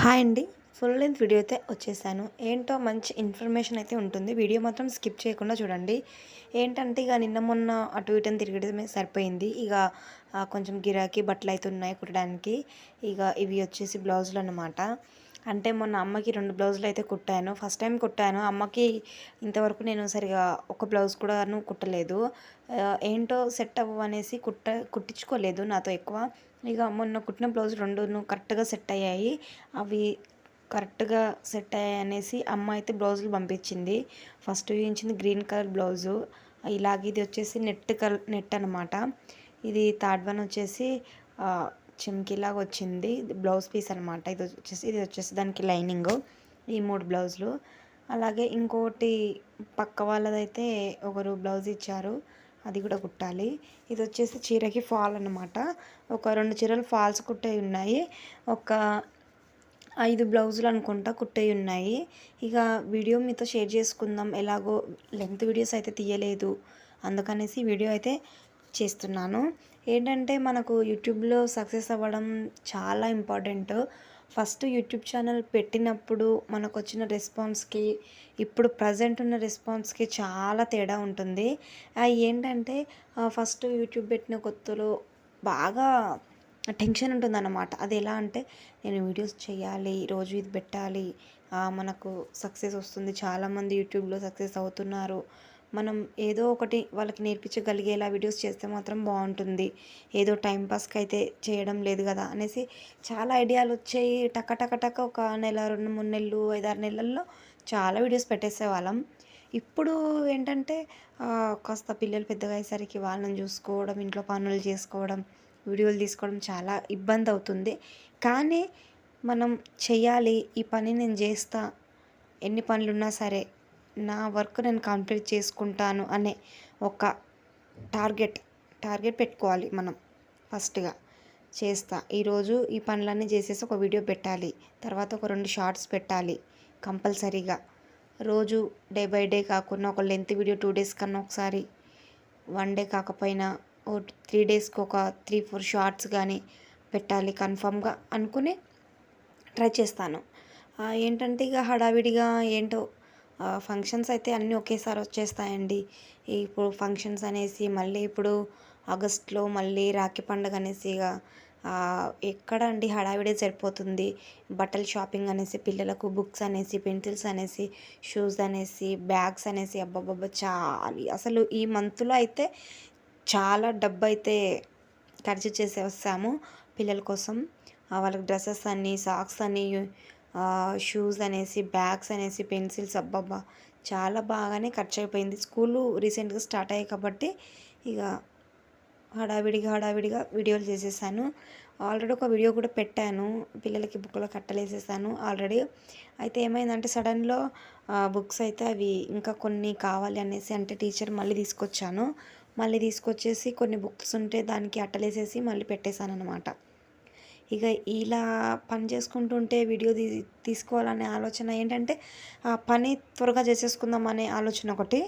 Hi అండి. Full length video అయితే వచ్చేసాను. ఏంటో మంచి ఇన్ఫర్మేషన్ అయితే ఉంటుంది. వీడియో మాత్రం స్కిప్ చేయకుండా చూడండి. ఏంటంటే ఇక నిన్న మొన్న అటు ఇటు తిరగడమే సరిపోయింది. ఇక కొంచెం గిరాకీ బట్టలు అయితే ఉన్నాయి కుట్టడానికి. ఇక ఇవి వచ్చేసి బ్లౌజులు అనమాట అంటే మొన్న అమ్మకి రెండు బ్లౌజులు అయితే కుట్టాను. First time కుట్టాను. అమ్మకి ఇంతవరకు నేను సరిగా ఒక బ్లౌజ్ కూడాను కుట్టలేదు. ఏంటో సెట్ అవ్వనేసి కుట్ట కుట్టించుకోలేదు నాతో ఎక్కువ. ఇక మొన్న కుట్టిన బ్లౌజ్ రెండును కరెక్ట్గా సెట్ అయ్యాయి. అవి కరెక్ట్గా సెట్ అయ్యాయి అనేసి అమ్మ అయితే బ్లౌజులు పంపించింది. ఫస్ట్ చూపించింది గ్రీన్ కలర్ బ్లౌజు. ఇలాగ ఇది వచ్చేసి నెట్ కలర్ నెట్ అనమాట ఇది థర్డ్ వన్ వచ్చేసి చిమ్కిలాగా వచ్చింది. బ్లౌజ్ పీస్ అనమాట ఇది వచ్చేసి ఇది వచ్చేసి దానికి లైనింగ్. ఈ మూడు బ్లౌజులు. అలాగే ఇంకోటి పక్క వాళ్ళదైతే ఒకరు బ్లౌజ్ ఇచ్చారు. అది కూడా కుట్టాలి. ఇది వచ్చేసి చీరకి ఫాల్ అనమాట ఒక రెండు చీరలు ఫాల్స్ కుట్టే ఉన్నాయి. ఒక ఐదు బ్లౌజులు అనుకుంటా కుట్టేవి ఉన్నాయి. ఇక వీడియో మీతో షేర్ చేసుకుందాం. ఎలాగో లెంత్ వీడియోస్ అయితే తీయలేదు. అందుకనేసి వీడియో అయితే చేస్తున్నాను. ఏంటంటే మనకు యూట్యూబ్లో సక్సెస్ అవ్వడం చాలా ఇంపార్టెంట్. ఫస్ట్ యూట్యూబ్ ఛానల్ పెట్టినప్పుడు మనకు వచ్చిన రెస్పాన్స్కి ఇప్పుడు ప్రజెంట్ ఉన్న రెస్పాన్స్కి చాలా తేడా ఉంటుంది. ఏంటంటే ఫస్ట్ యూట్యూబ్ పెట్టిన కొత్తలో బాగా టెన్షన్ ఉంటుందన్నమాట. అది ఎలా అంటే నేను వీడియోస్ చేయాలి రోజు ఇది పెట్టాలి మనకు సక్సెస్ వస్తుంది చాలామంది యూట్యూబ్లో సక్సెస్ అవుతున్నారు మనం ఏదో ఒకటి వాళ్ళకి నేర్పించగలిగేలా వీడియోస్ చేస్తే మాత్రం బాగుంటుంది. ఏదో టైంపాస్కి అయితే చేయడం లేదు కదా అనేసి చాలా ఐడియాలు వచ్చాయి. టక టక టక ఒక నెల రెండు మూడు నెలలు ఐదారు నెలల్లో చాలా వీడియోస్ పెట్టేసేవాళ్ళం ఇప్పుడు ఏంటంటే కాస్త పిల్లలు పెద్దగా అయ్యేసరికి వాళ్ళని చూసుకోవడం ఇంట్లో పనులు చేసుకోవడం వీడియోలు తీసుకోవడం చాలా ఇబ్బంది అవుతుంది. కానీ మనం చెయ్యాలి ఈ పని నేను చేస్తా ఎన్ని పనులున్నా సరే నా వర్క్ నేను కంప్లీట్ చేసుకుంటాను అనే ఒక టార్గెట్ టార్గెట్ పెట్టుకోవాలి మనం ఫస్ట్గా. చేస్తా. ఈరోజు ఈ పనులన్నీ చేసేసి ఒక వీడియో పెట్టాలి. తర్వాత ఒక రెండు షార్ట్స్ పెట్టాలి కంపల్సరీగా. రోజు డే బై డే కాకుండా ఒక లెంత్ వీడియో టూ డేస్ కన్నా ఒకసారి వన్ డే కాకపోయినా ఓ త్రీ డేస్కి ఒక త్రీ ఫోర్ షార్ట్స్ కానీ పెట్టాలి కన్ఫామ్గా అనుకుని ట్రై చేస్తాను. ఏంటంటే ఇక హడావిడిగా ఏంటో ఫంక్షన్స్ అయితే అన్నీ ఒకేసారి వచ్చేస్తాయండి. ఇప్పుడు ఫంక్షన్స్ అనేసి మళ్ళీ ఇప్పుడు ఆగస్ట్లో మళ్ళీ రాఖీ పండుగ అనేసి ఇక ఎక్కడ అండి హడావిడే సరిపోతుంది. బట్టల షాపింగ్ అనేసి పిల్లలకు బుక్స్ అనేసి పెన్సిల్స్ అనేసి షూస్ అనేసి బ్యాగ్స్ అనేసి అబ్బబ్బబ్బా చాలా. అసలు ఈ మంత్లో అయితే చాలా డబ్బు అయితే ఖర్చు చేసి వస్తాము పిల్లల కోసం. వాళ్ళకి డ్రెస్సెస్ అని సాక్స్ అని షూస్ అనేసి బ్యాగ్స్ అనేసి పెన్సిల్స్ అబ్బబ్బా చాలా బాగానే ఖర్చు అయిపోయింది. స్కూలు రీసెంట్గా స్టార్ట్ అయ్యాయి కాబట్టి ఇక హడావిడిగా హడావిడిగా వీడియోలు చేసేసాను. ఆల్రెడీ ఒక వీడియో కూడా పెట్టాను. పిల్లలకి బుక్లో కట్టలేసేసాను ఆల్రెడీ అయితే ఏమైందంటే సడన్లో బుక్స్ అయితే అవి ఇంకా కొన్ని కావాలి అనేసి అంటే టీచర్ మళ్ళీ తీసుకొచ్చాను. మళ్ళీ తీసుకొచ్చేసి కొన్ని బుక్స్ ఉంటే దానికి అట్టలేసేసి మళ్ళీ పెట్టేశాను అనమాట ఇక ఇలా పని చేసుకుంటుంటే వీడియో తీ తీసుకోవాలనే ఆలోచన ఏంటంటే ఆ పని త్వరగా చేసేసుకుందాం అనే ఆలోచన ఒకటి.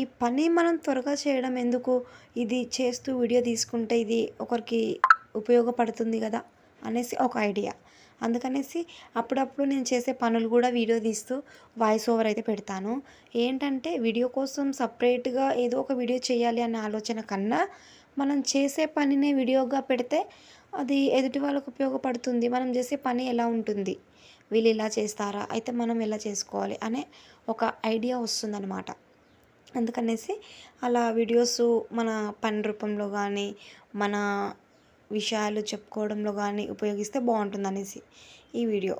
ఈ పని మనం త్వరగా చేయడం ఎందుకు? ఇది చేస్తూ వీడియో తీసుకుంటే ఇది ఒకరికి ఉపయోగపడుతుంది కదా అనేసి ఒక ఐడియా. అందుకనేసి అప్పుడప్పుడు నేను చేసే పనులు కూడా వీడియో తీస్తూ వాయిస్ ఓవర్ అయితే పెడతాను. ఏంటంటే వీడియో కోసం సపరేట్గా ఏదో ఒక వీడియో చేయాలి అనే ఆలోచన కన్నా మనం చేసే పనినే వీడియోగా పెడితే అది ఎదుటి వాళ్ళకు ఉపయోగపడుతుంది. మనం చేసే పని ఎలా ఉంటుంది? వీళ్ళు ఇలా చేస్తారా? అయితే మనం ఎలా చేసుకోవాలి? అనే ఒక ఐడియా వస్తుందన్నమాట. అందుకనేసి అలా వీడియోస్ మన పని రూపంలో కానీ మన విషయాలు చెప్పుకోవడంలో కానీ ఉపయోగిస్తే బాగుంటుంది అనేసి ఈ వీడియో.